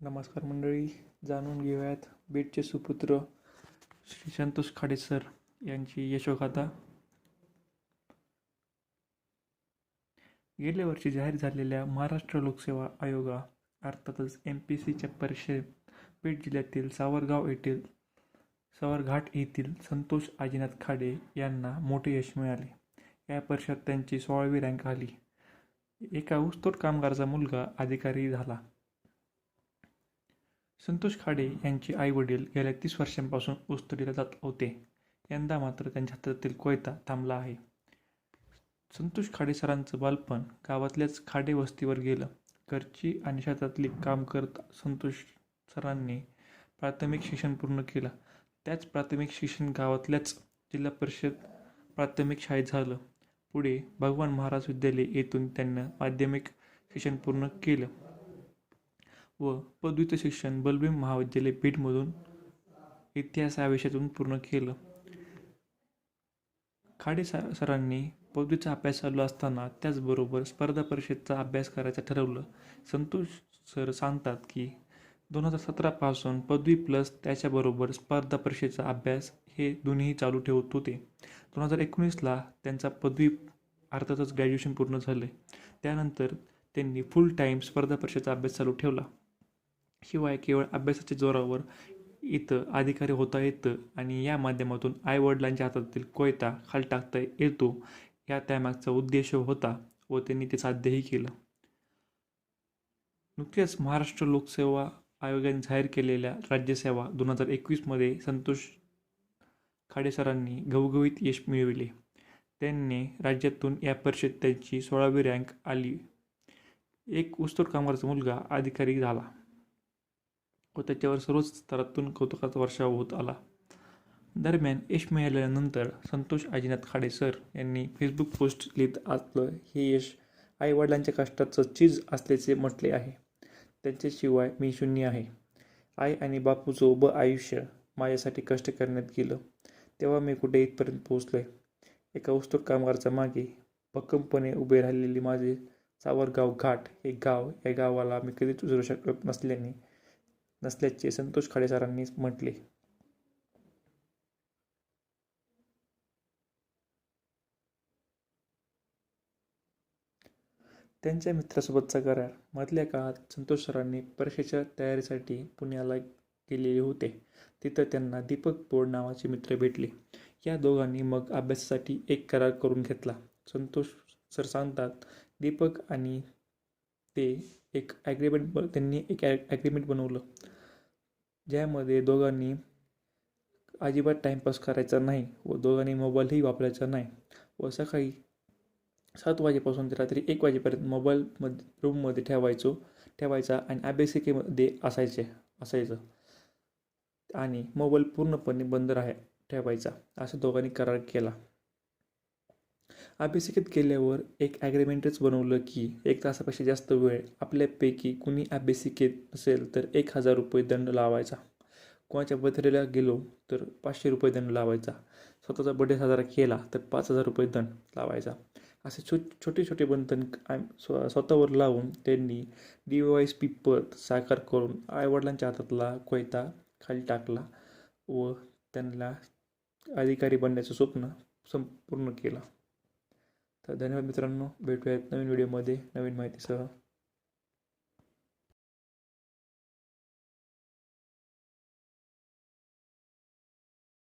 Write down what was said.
नमस्कार मंडळी जाणून घेऊयात बीडचे सुपुत्र श्री संतोष खाडे सर यांची यशोगाथा. गेल्या वर्षी जाहीर झालेल्या महाराष्ट्र लोकसेवा आयोगा अर्थातच एम पी सीच्या परीक्षेत बीड जिल्ह्यातील सावरगाव येथील सावरघाट येथील संतोष आजीनाथ खाडे यांना मोठे यश मिळाले. या परीक्षेत त्यांची सोळावी रँक आली. एका ऊसतोड कामगाराचा मुलगा अधिकारी झाला. संतोष खाडे यांचे आई वडील गेल्या तीस वर्षांपासून ऊसतोडीला जात होते. यंदा मात्र त्यांच्या हातातील कोयता थांबला आहे. संतोष खाडे सरांचं बालपण गावातल्याच खाडे वस्तीवर गेलं. घरची आणि शेतातली काम करत संतोष सरांनी प्राथमिक शिक्षण पूर्ण केलं. त्याच प्राथमिक शिक्षण गावातल्याच जिल्हा परिषद प्राथमिक शाळेत झालं. पुढे भगवान महाराज विद्यालय येथून त्यांना माध्यमिक शिक्षण पूर्ण केलं. व पदवीचं शिक्षण बलबीम महाविद्यालय पीठमधून इतिहास या विषयातून पूर्ण केलं. खाडे सरांनी पदवीचा अभ्यास चालू असताना त्याचबरोबर स्पर्धा परीक्षेचा अभ्यास करायचं ठरवलं. संतोष सर सांगतात की दोन हजार सतरापासून पदवी प्लस त्याच्याबरोबर स्पर्धा परीक्षेचा अभ्यास हे दोन्ही चालू ठेवत होते. दोन हजार एकोणीसला त्यांचा पदवी अर्थातच ग्रॅज्युएशन पूर्ण झाले. त्यानंतर त्यांनी फुल टाईम स्पर्धा परीक्षेचा अभ्यास चालू ठेवला. शिवाय केवळ अभ्यासाच्या जोरावर इथं अधिकारी होता येतं आणि या माध्यमातून आईवडिलांच्या हातातील कोयता खाली टाकता येतो या त्यामागचा उद्देश होता व त्यांनी ते साध्यही केलं. नुकत्याच महाराष्ट्र लोकसेवा आयोगाने जाहीर केलेल्या राज्यसेवा दोन हजार एकवीसमध्ये संतोष खाडेसरांनी घवघवीत यश मिळविले. त्यांनी राज्यातून या परिषदेत त्यांची सोळावी रँक आली. एक ऊसतोड कामगारचा मुलगा अधिकारी झाला. व त्याच्यावर सर्वच स्तरातून कौतुकाचा वर्षाव होत आला. दरम्यान यश मिळाल्यानंतर संतोष आजीनाथ खाडे सर यांनी फेसबुक पोस्ट लिहित असलं हे यश आईवडिलांच्या कष्टाचं चीज असल्याचे म्हटले आहे. त्यांच्याशिवाय मी शून्य आहे. आई आणि बापूचं उभं आयुष्य माझ्यासाठी कष्ट करण्यात गेलं. तेव्हा मी कुठे इथपर्यंत पोहोचलोय? एका वस्तू कामगारच्या मागे भक्कमपणे उभे राहिलेले माझे सावरगाव घाट हे गाव या गावाला मी कधीच उजरू शकत नसल्याने नसल्याचे संतोष खाडे सरांनी म्हटले. त्यांच्या मित्रासोबतचा करार. मधल्या काळात संतोष सरांनी परीक्षेच्या तयारीसाठी पुण्याला गेलेले होते. तिथं त्यांना दीपक बोर्ड नावाचे मित्र भेटले. या दोघांनी मग अभ्यासासाठी एक करार करून घेतला. संतोष सर सांगतात दीपक आणि ते एक ॲग्रीमेंट ब त्यांनी एक ॲग्रीमेंट बनवलं. ज्यामध्ये दोघांनी अजिबात टाईमपास करायचा नाही व दोघांनी मोबाईलही वापरायचा नाही. व सकाळी सात वाजेपासून ते रात्री एक वाजेपर्यंत मोबाईलमध्ये रूममध्ये ठेवायचो ठेवायचा आणि अभ्यासिकेमध्ये असायचे असायचं. आणि मोबाईल पूर्णपणे बंद राहा ठेवायचा. असं दोघांनी करार केला. अभ्यासिकेत गेल्यावर एक ॲग्रीमेंटच बनवलं की एक तासापेक्षा जास्त वेळ आपल्यापैकी कुणी अभ्यासिकेत असेल तर एक हजार रुपये दंड लावायचा. कोणाच्या बर्थडेला गेलो तर पाचशे रुपये दंड लावायचा. स्वतःचा बड्डे साजरा केला तर पाच हजार रुपये दंड लावायचा. असे छो छोटे छोटे बंधन स्व स्वतःवर लावून त्यांनी डी वायस पी पद साकार करून आईवडिलांच्या हातातला कोयता खाली टाकला व त्यांना अधिकारी बनण्याचं स्वप्न संपूर्ण केलं. तर धन्यवाद मित्रांनो. भेटूयात नवीन व्हिडिओमध्ये नवीन माहितीसह.